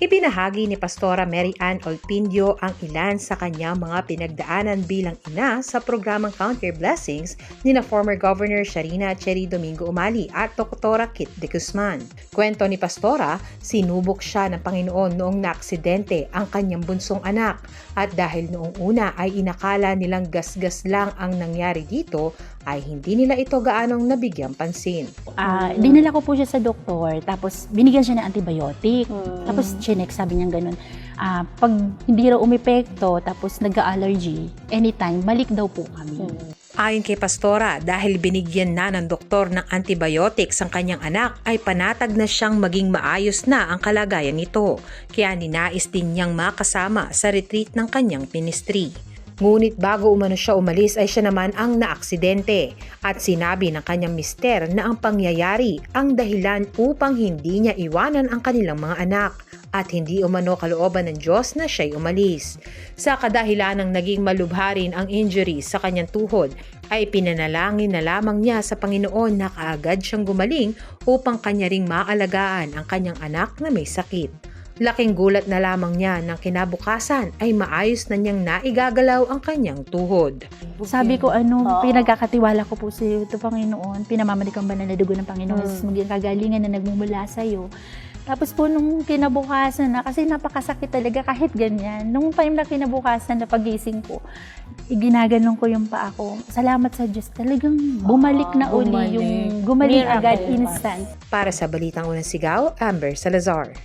Ibinahagi ni Pastora Mary Ann Olpindio ang ilan sa kanyang mga pinagdaanan bilang ina sa programang Count Your Blessings ni na former Governor Sharina Cherry Domingo Umali at Dr. Kit de Guzman. Kwento ni Pastora, sinubok siya ng Panginoon noong naaksidente ang kanyang bunsong anak at dahil noong una ay inakala nilang gasgas lang ang nangyari dito ay hindi nila ito gaanong nabigyang pansin. Ah, dinala ko po siya sa doktor, tapos binigyan siya ng antibiotic. Mm. Tapos chinek, sabi niya ganun, ah, pag hindi raw umepekto, tapos nag-allergy, anytime, balik daw po kami. Ayon kay Pastora, dahil binigyan na ng doktor ng antibiotics ang kanyang anak, ay panatag na siyang maging maayos na ang kalagayan nito. Kaya ninais din niyang makasama sa retreat ng kanyang ministry. Ngunit bago umano siya umalis ay siya naman ang naaksidente at sinabi ng kanyang mister na ang pangyayari ang dahilan upang hindi niya iwanan ang kanilang mga anak at hindi umano kalooban ng Diyos na siya'y umalis. Sa kadahilan ng naging malubharin ang injury sa kanyang tuhod, ay pinanalangin na lamang niya sa Panginoon na kaagad siyang gumaling upang kanya ring maalagaan ang kanyang anak na may sakit. Laking gulat na lamang niya ng kinabukasan ay maayos na niyang naigagalaw ang kanyang tuhod. Sabi ko, ano, Oo. pinagkakatiwala ko po sa iyo, ito Panginoon, pinamamalikang banal na dugo ng Panginoon, Mm. maging kagalingan na nagmumula sa iyo. Tapos po nung kinabukasan na, kasi napakasakit talaga kahit ganyan. Nung time na kinabukasan na pagising ko, iginaganon ko yung paa ko. Salamat sa Diyos. Talagang bumalik na uli bumalik. yung gumaling Miracle agad instant. Para sa Balitang Unang Sigaw, Amber Salazar.